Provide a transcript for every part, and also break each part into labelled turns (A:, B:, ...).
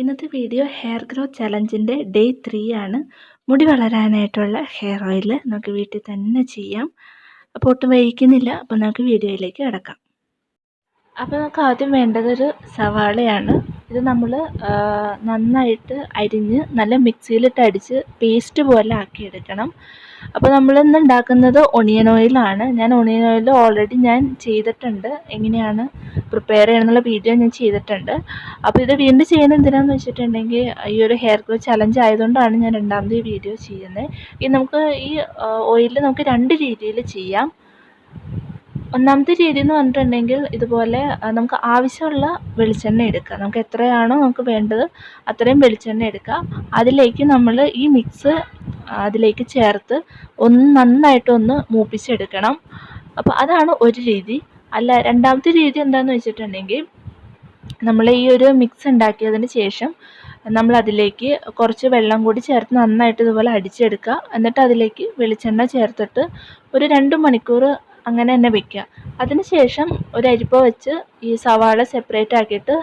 A: ഇന്നത്തെ video hair growth ചലഞ്ചിൻ്റെ day three ആണ് മുടി വളരാനായിട്ടുള്ള ഹെയർ ഓയിൽ നമുക്ക് വീട്ടിൽ തന്നെ ചെയ്യാം അപ്പോൾ ഒട്ടും വഹിക്കുന്നില്ല അപ്പോൾ നമുക്ക് വീഡിയോയിലേക്ക് കിടക്കാം അപ്പോൾ നമുക്ക് ആദ്യം വേണ്ടതൊരു സവാളയാണ് ഇത് നമ്മൾ നന്നായിട്ട് അരിഞ്ഞ് നല്ല മിക്സിയിലിട്ട് അടിച്ച് പേസ്റ്റ് പോലെ ആക്കിയെടുക്കണം അപ്പോൾ നമ്മളിന്ന് ഉണ്ടാക്കുന്നത് ഒണിയൻ ഓയിലാണ് ഞാൻ ഒണിയൻ ഓയിൽ ഓൾറെഡി ഞാൻ ചെയ്തിട്ടുണ്ട് എങ്ങനെയാണ് പ്രിപ്പയർ ചെയ്യണമെന്നുള്ള വീഡിയോ ഞാൻ ചെയ്തിട്ടുണ്ട് അപ്പോൾ ഇത് വീണ്ടും ചെയ്യുന്നത് എന്തിനാണെന്ന് വെച്ചിട്ടുണ്ടെങ്കിൽ ഈ ഒരു ഹെയർ ഗ്രോ ചലഞ്ച് ആയതുകൊണ്ടാണ് ഞാൻ രണ്ടാമത് ഈ വീഡിയോ ചെയ്യുന്നത് ഈ നമുക്ക് ഈ ഓയിൽ നമുക്ക് രണ്ട് രീതിയിൽ ചെയ്യാം ഒന്നാമത്തെ രീതി എന്ന് പറഞ്ഞിട്ടുണ്ടെങ്കിൽ ഇതുപോലെ നമുക്ക് ആവശ്യമുള്ള വെളിച്ചെണ്ണ എടുക്കുക നമുക്ക് എത്രയാണോ നമുക്ക് വേണ്ടത് അത്രയും വെളിച്ചെണ്ണ എടുക്കുക അതിലേക്ക് നമ്മൾ ഈ മിക്സ് അതിലേക്ക് ചേർത്ത് ഒന്ന് നന്നായിട്ട് ഒന്ന് മൂപ്പിച്ചെടുക്കണം അപ്പോൾ അതാണ് ഒരു രീതി അല്ല രണ്ടാമത്തെ രീതി എന്താണെന്ന് വെച്ചിട്ടുണ്ടെങ്കിൽ നമ്മൾ ഈ ഒരു മിക്സ് ഉണ്ടാക്കിയതിന് ശേഷം നമ്മൾ അതിലേക്ക് കുറച്ച് വെള്ളം കൂടി ചേർത്ത് നന്നായിട്ട് ഇതുപോലെ അടിച്ചെടുക്കുക എന്നിട്ട് അതിലേക്ക് വെളിച്ചെണ്ണ ചേർത്തിട്ട് ഒരു രണ്ട് മണിക്കൂർ അങ്ങനെ തന്നെ വെക്കുക അതിനുശേഷം ഒരു അരിപ്പ വെച്ച് ഈ സവാള സെപ്പറേറ്റ് ആക്കിയിട്ട്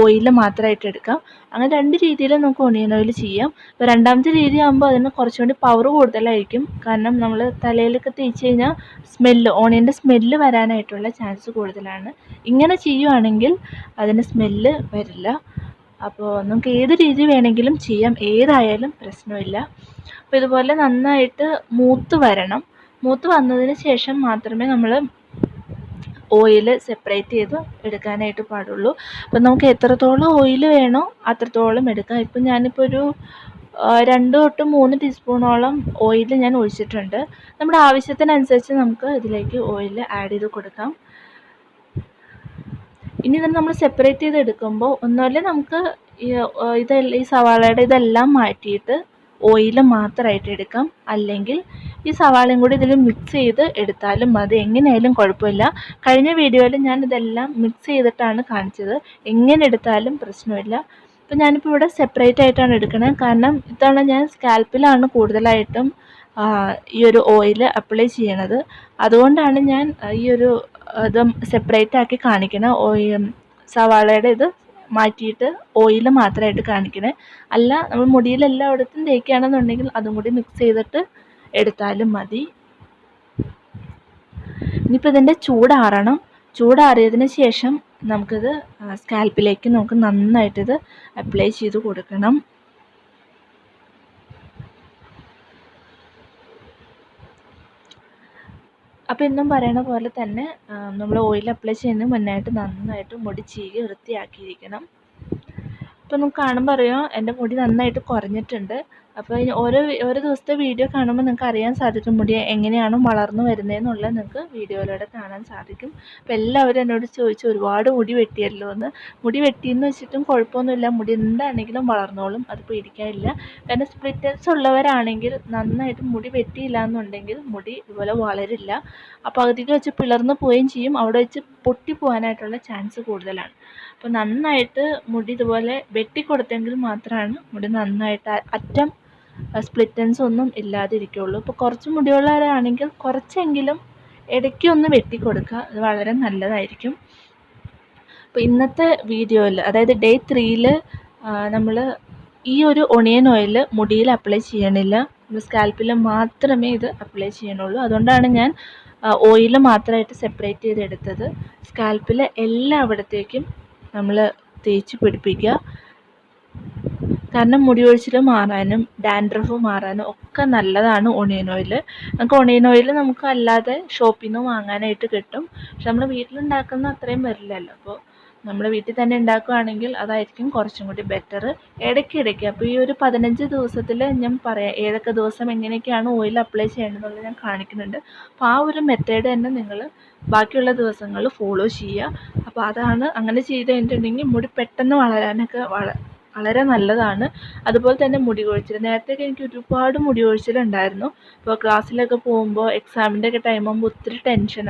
A: ഓയിൽ മാത്രമായിട്ട് എടുക്കാം അങ്ങനെ രണ്ട് രീതിയിൽ നമുക്ക് ഒണിയൻ ഓയിൽ ചെയ്യാം ഇപ്പോൾ രണ്ടാമത്തെ രീതി ആകുമ്പോൾ അതിന് കുറച്ചുകൂടി പവർ കൂടുതലായിരിക്കും കാരണം നമ്മൾ തലയിലൊക്കെ തേച്ച് കഴിഞ്ഞാൽ സ്മെല്ല് ഓണിയൻ്റെ സ്മെല്ല് വരാനായിട്ടുള്ള ചാൻസ് കൂടുതലാണ് ഇങ്ങനെ ചെയ്യുവാണെങ്കിൽ അതിന് സ്മെല്ല് വരില്ല അപ്പോൾ നമുക്ക് ഏത് രീതി വേണമെങ്കിലും ചെയ്യാം ഏതായാലും പ്രശ്നമില്ല അപ്പോൾ ഇതുപോലെ നന്നായിട്ട് മൂത്ത് വരണം മൂത്ത് വന്നതിന് ശേഷം മാത്രമേ നമ്മൾ ഓയിൽ സെപ്പറേറ്റ് ചെയ്ത് എടുക്കാനായിട്ട് പാടുള്ളൂ അപ്പം നമുക്ക് എത്രത്തോളം ഓയിൽ വേണോ അത്രത്തോളം എടുക്കാം ഇപ്പം ഞാനിപ്പോൾ ഒരു രണ്ട് തൊട്ട് മൂന്ന് ടീസ്പൂണോളം ഓയിൽ ഞാൻ ഒഴിച്ചിട്ടുണ്ട് നമ്മുടെ ആവശ്യത്തിനനുസരിച്ച് നമുക്ക് ഇതിലേക്ക് ഓയിൽ ആഡ് ചെയ്ത് കൊടുക്കാം ഇനി ഇതിന് നമ്മൾ സെപ്പറേറ്റ് ചെയ്ത് എടുക്കുമ്പോൾ ഒന്നുമല്ലേ നമുക്ക് ഈ ഇതെല്ലാം ഈ സവാളയുടെ ഇതെല്ലാം മാറ്റിയിട്ട് ഓയിൽ മാത്രമായിട്ട് എടുക്കാം അല്ലെങ്കിൽ ഈ സവാളയും കൂടി ഇതിൽ മിക്സ് ചെയ്ത് എടുത്താലും മതി എങ്ങനെയായാലും കുഴപ്പമില്ല കഴിഞ്ഞ വീഡിയോയിൽ ഞാൻ ഇതെല്ലാം മിക്സ് ചെയ്തിട്ടാണ് കാണിച്ചത് എങ്ങനെ എടുത്താലും പ്രശ്നമില്ല അപ്പോൾ ഞാനിപ്പോൾ ഇവിടെ സെപ്പറേറ്റ് ആയിട്ടാണ് എടുക്കുന്നത് കാരണം ഇത്തവണ ഞാൻ സ്കാൽപ്പിലാണ് കൂടുതലായിട്ടും ഈ ഒരു ഓയിൽ അപ്ലൈ ചെയ്യണത് അതുകൊണ്ടാണ് ഞാൻ ഈ ഒരു ഇത് സെപ്പറേറ്റ് ആക്കി കാണിക്കുന്നത് ഓയിൽ സവാളയുടെ ഇത് മാറ്റിയിട്ട് ഓയിൽ മാത്രമായിട്ട് കാണിക്കണേ അല്ല നമ്മൾ മുടിയിൽ എല്ലായിടത്തും തേക്കുകയാണെന്നുണ്ടെങ്കിൽ അതും കൂടി മിക്സ് ചെയ്തിട്ട് എടുത്താലും മതി ഇനിയിപ്പോൾ ഇതിൻ്റെ ചൂടാറണം ചൂടാറിയതിന് ശേഷം നമുക്കിത് സ്കാൽപ്പിലേക്ക് നമുക്ക് നന്നായിട്ടിത് അപ്ലൈ ചെയ്ത് കൊടുക്കണം അപ്പോൾ എന്നും പറയണ പോലെ തന്നെ നമ്മൾ ഓയിൽ അപ്ലൈ ചെയ്യുന്നതിന് മുന്നായിട്ട് നന്നായിട്ട് മുടി ചീകി വൃത്തിയാക്കിയിരിക്കണം അപ്പോൾ നമുക്ക് കാണുമ്പോൾ അറിയാം എൻ്റെ മുടി നന്നായിട്ട് കുറഞ്ഞിട്ടുണ്ട് അപ്പോൾ ഓരോ ഓരോ ദിവസത്തെ വീഡിയോ കാണുമ്പോൾ നിങ്ങൾക്ക് അറിയാൻ സാധിക്കും മുടി എങ്ങനെയാണ് വളർന്നു വരുന്നതെന്നുള്ളത് നിങ്ങൾക്ക് വീഡിയോയിലൂടെ കാണാൻ സാധിക്കും അപ്പോൾ എല്ലാവരും എന്നോട് ചോദിച്ചു ഒരുപാട് മുടി വെട്ടിയല്ലോ എന്ന് മുടി വെട്ടിയെന്ന് വെച്ചിട്ടും കുഴപ്പമൊന്നുമില്ല മുടി എന്താണെങ്കിലും വളർന്നോളും അത് പേടിക്കാനില്ല കാരണം സ്പ്ലിറ്റൻസ് ഉള്ളവരാണെങ്കിൽ നന്നായിട്ട് മുടി വെട്ടിയില്ല എന്നുണ്ടെങ്കിൽ മുടി ഇതുപോലെ വളരില്ല അപ്പോൾ അതിൽ വെച്ച് പിളർന്നു പോവുകയും ചെയ്യും അവിടെ വെച്ച് പൊട്ടിപ്പോവാനായിട്ടുള്ള ചാൻസ് കൂടുതലാണ് അപ്പോൾ നന്നായിട്ട് മുടി ഇതുപോലെ വെട്ടിക്കൊടുത്തെങ്കിൽ മാത്രമാണ് മുടി നന്നായിട്ട് അറ്റം സ്പ്ലിറ്റൻസ് ഒന്നും ഇല്ലാതിരിക്കുകയുള്ളൂ ഇപ്പോൾ കുറച്ച് മുടിയുള്ളവരാണെങ്കിൽ കുറച്ചെങ്കിലും ഇടയ്ക്കൊന്ന് വെട്ടിക്കൊടുക്കുക അത് വളരെ നല്ലതായിരിക്കും അപ്പോൾ ഇന്നത്തെ വീഡിയോയിൽ അതായത് ഡേ ത്രീയിൽ നമ്മൾ ഈ ഒരു ഒണിയൻ ഓയിൽ മുടിയിൽ അപ്ലൈ ചെയ്യണില്ല നമ്മൾ സ്കാൽപ്പിൽ മാത്രമേ ഇത് അപ്ലൈ ചെയ്യണുള്ളൂ അതുകൊണ്ടാണ് ഞാൻ ഓയിൽ മാത്രമായിട്ട് സെപ്പറേറ്റ് ചെയ്തെടുത്തത് സ്കാൽപ്പിൽ എല്ലാവിടത്തേക്കും നമ്മൾ തേച്ച് പിടിപ്പിക്കുക കാരണം മുടി ഒഴിച്ചിൽ മാറാനും ഡാൻഡ്രഫ് മാറാനും ഒക്കെ നല്ലതാണ് ഒണിയൻ ഓയിൽ നമുക്ക് ഒണിയൻ ഓയിൽ നമുക്ക് അല്ലാതെ ഷോപ്പിൽ നിന്ന് വാങ്ങാനായിട്ട് കിട്ടും പക്ഷെ നമ്മൾ വീട്ടിലുണ്ടാക്കുന്ന അത്രയും വരില്ലല്ലോ അപ്പോൾ നമ്മൾ വീട്ടിൽ തന്നെ ഉണ്ടാക്കുകയാണെങ്കിൽ അതായിരിക്കും കുറച്ചും കൂടി ബെറ്റർ ഇടയ്ക്കിടയ്ക്ക് അപ്പോൾ ഈ ഒരു പതിനഞ്ച് ദിവസത്തിൽ ഞാൻ പറയാം ഏതൊക്കെ ദിവസം എങ്ങനെയൊക്കെയാണ് ഓയിൽ അപ്ലൈ ചെയ്യേണ്ടതെന്നുള്ളത് ഞാൻ കാണിക്കുന്നുണ്ട് അപ്പോൾ ആ ഒരു മെത്തേഡ് തന്നെ നിങ്ങൾ ബാക്കിയുള്ള ദിവസങ്ങൾ ഫോളോ ചെയ്യുക അപ്പോൾ അതാണ് അങ്ങനെ ചെയ്ത് കഴിഞ്ഞിട്ടുണ്ടെങ്കിൽ മുടി പെട്ടെന്ന് വളരാനൊക്കെ വള വളരെ നല്ലതാണ് അതുപോലെ തന്നെ മുടി കൊഴിച്ചിൽ നേരത്തെ എനിക്ക് ഒരുപാട് മുടി കൊഴിച്ചിലുണ്ടായിരുന്നു അപ്പോൾ ക്ലാസ്സിലൊക്കെ പോകുമ്പോൾ എക്സാമിൻ്റെ ഒക്കെ ആകുമ്പോൾ ഒത്തിരി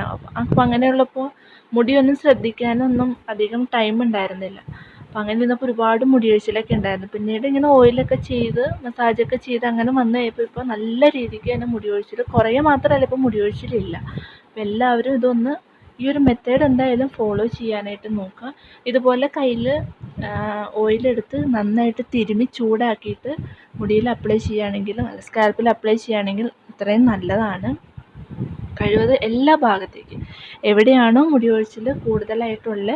A: ആവും അപ്പോൾ അങ്ങനെയുള്ളപ്പോൾ മുടിയൊന്നും ശ്രദ്ധിക്കാനൊന്നും അധികം ടൈം ഉണ്ടായിരുന്നില്ല അപ്പം അങ്ങനെ ഇരുന്നപ്പോൾ ഒരുപാട് മുടി കൊഴിച്ചിലൊക്കെ ഉണ്ടായിരുന്നു പിന്നീട് ഇങ്ങനെ ഓയിലൊക്കെ ചെയ്ത് മസാജൊക്കെ ചെയ്ത് അങ്ങനെ വന്നു കഴിയപ്പോൾ ഇപ്പോൾ നല്ല രീതിക്ക് തന്നെ മുടി കൊഴിച്ചിൽ കുറേ മാത്രമല്ല ഇപ്പോൾ മുടി കൊഴിച്ചിലില്ല അപ്പോൾ എല്ലാവരും ഇതൊന്ന് ഈ ഒരു മെത്തേഡ് എന്തായാലും ഫോളോ ചെയ്യാനായിട്ട് നോക്കുക ഇതുപോലെ കയ്യിൽ ഓയിലെടുത്ത് നന്നായിട്ട് തിരുമി ചൂടാക്കിയിട്ട് മുടിയിൽ അപ്ലൈ ചെയ്യുകയാണെങ്കിൽ സ്കാൽപ്പിൽ അപ്ലൈ ചെയ്യുകയാണെങ്കിൽ അത്രയും നല്ലതാണ് കഴിവത് എല്ലാ ഭാഗത്തേക്കും എവിടെയാണോ മുടി ഒഴിച്ചിൽ കൂടുതലായിട്ടുള്ള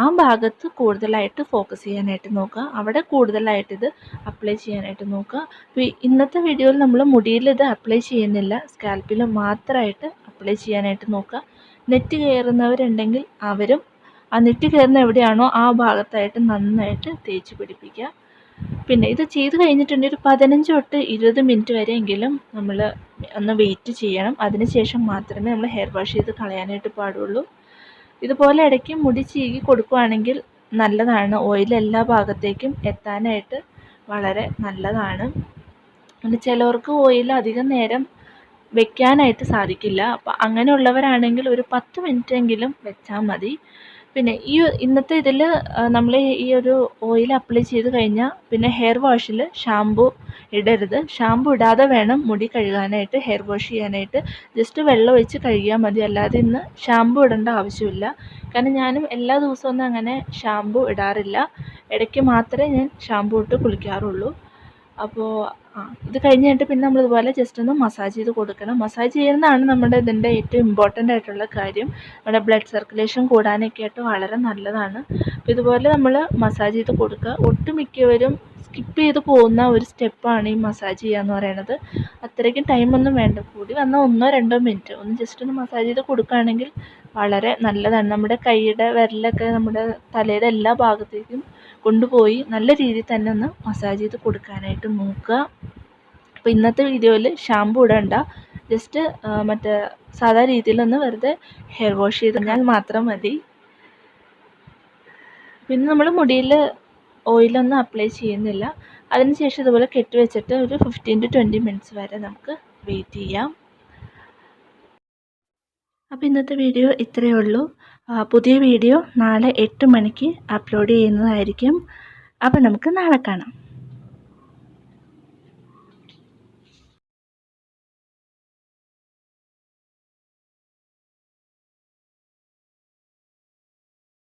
A: ആ ഭാഗത്ത് കൂടുതലായിട്ട് ഫോക്കസ് ചെയ്യാനായിട്ട് നോക്കുക അവിടെ കൂടുതലായിട്ട് ഇത് അപ്ലൈ ചെയ്യാനായിട്ട് നോക്കുക ഇന്നത്തെ വീഡിയോയിൽ നമ്മൾ മുടിയിൽ ഇത് അപ്ലൈ ചെയ്യുന്നില്ല സ്കാൽപ്പിൽ മാത്രമായിട്ട് അപ്ലൈ ചെയ്യാനായിട്ട് നോക്കുക നെറ്റ് കയറുന്നവരുണ്ടെങ്കിൽ അവരും ആ നെറ്റ് കയറുന്ന എവിടെയാണോ ആ ഭാഗത്തായിട്ട് നന്നായിട്ട് തേച്ച് പിടിപ്പിക്കുക പിന്നെ ഇത് ചെയ്ത് കഴിഞ്ഞിട്ടുണ്ടെങ്കിൽ ഒരു പതിനഞ്ച് തൊട്ട് ഇരുപത് മിനിറ്റ് വരെയെങ്കിലും നമ്മൾ ഒന്ന് വെയിറ്റ് ചെയ്യണം അതിനുശേഷം മാത്രമേ നമ്മൾ ഹെയർ വാഷ് ചെയ്ത് കളയാനായിട്ട് പാടുള്ളൂ ഇതുപോലെ ഇടയ്ക്ക് മുടി ചീകി കൊടുക്കുകയാണെങ്കിൽ നല്ലതാണ് ഓയിൽ എല്ലാ ഭാഗത്തേക്കും എത്താനായിട്ട് വളരെ നല്ലതാണ് പിന്നെ ചിലവർക്ക് ഓയിൽ അധികം നേരം വെക്കാനായിട്ട് സാധിക്കില്ല അപ്പോൾ അങ്ങനെയുള്ളവരാണെങ്കിൽ ഒരു പത്ത് എങ്കിലും വെച്ചാൽ മതി പിന്നെ ഈ ഇന്നത്തെ ഇതിൽ നമ്മൾ ഈ ഒരു ഓയിൽ അപ്ലൈ ചെയ്ത് കഴിഞ്ഞാൽ പിന്നെ ഹെയർ വാഷിൽ ഷാമ്പു ഇടരുത് ഷാമ്പു ഇടാതെ വേണം മുടി കഴുകാനായിട്ട് ഹെയർ വാഷ് ചെയ്യാനായിട്ട് ജസ്റ്റ് വെള്ളം ഒഴിച്ച് കഴുകിയാൽ മതി അല്ലാതെ ഇന്ന് ഷാമ്പു ഇടേണ്ട ആവശ്യമില്ല കാരണം ഞാനും എല്ലാ ദിവസവും ഒന്നും അങ്ങനെ ഷാമ്പു ഇടാറില്ല ഇടയ്ക്ക് മാത്രമേ ഞാൻ ഷാമ്പു ഇട്ട് കുളിക്കാറുള്ളൂ അപ്പോൾ ആ ഇത് കഴിഞ്ഞിട്ട് പിന്നെ നമ്മളിതുപോലെ ജസ്റ്റ് ഒന്ന് മസാജ് ചെയ്ത് കൊടുക്കണം മസാജ് ചെയ്യുന്നതാണ് നമ്മുടെ ഇതിൻ്റെ ഏറ്റവും ഇമ്പോർട്ടൻ്റ് ആയിട്ടുള്ള കാര്യം നമ്മുടെ ബ്ലഡ് സർക്കുലേഷൻ കൂടാനൊക്കെ ആയിട്ട് വളരെ നല്ലതാണ് അപ്പോൾ ഇതുപോലെ നമ്മൾ മസാജ് ചെയ്ത് കൊടുക്കുക ഒട്ടുമിക്കവരും സ്കിപ്പ് ചെയ്ത് പോകുന്ന ഒരു സ്റ്റെപ്പാണ് ഈ മസാജ് ചെയ്യുക എന്ന് പറയുന്നത് അത്രയ്ക്കും ടൈമൊന്നും വേണ്ട കൂടി വന്നാൽ ഒന്നോ രണ്ടോ മിനിറ്റ് ഒന്ന് ജസ്റ്റ് ഒന്ന് മസാജ് ചെയ്ത് കൊടുക്കുകയാണെങ്കിൽ വളരെ നല്ലതാണ് നമ്മുടെ കൈയുടെ വിരലൊക്കെ നമ്മുടെ തലയുടെ എല്ലാ ഭാഗത്തേക്കും കൊണ്ടുപോയി നല്ല രീതിയിൽ തന്നെ ഒന്ന് മസാജ് ചെയ്ത് കൊടുക്കാനായിട്ട് നോക്കുക അപ്പോൾ ഇന്നത്തെ വീഡിയോയിൽ ഷാമ്പു ഇടണ്ട ജസ്റ്റ് മറ്റേ സാധാ രീതിയിലൊന്ന് വെറുതെ ഹെയർ വാഷ് ചെയ്ത് കഴിഞ്ഞാൽ മാത്രം മതി പിന്നെ നമ്മൾ മുടിയിൽ ഓയിലൊന്നും അപ്ലൈ ചെയ്യുന്നില്ല അതിനുശേഷം ഇതുപോലെ കെട്ടി വെച്ചിട്ട് ഒരു ഫിഫ്റ്റീൻ ടു ട്വൻറ്റി മിനിറ്റ്സ് വരെ നമുക്ക് വെയിറ്റ് ചെയ്യാം അപ്പോൾ ഇന്നത്തെ വീഡിയോ ഇത്രയേ ഉള്ളൂ പുതിയ വീഡിയോ നാളെ എട്ട് മണിക്ക് അപ്ലോഡ് ചെയ്യുന്നതായിരിക്കും അപ്പോൾ നമുക്ക് നാളെ കാണാം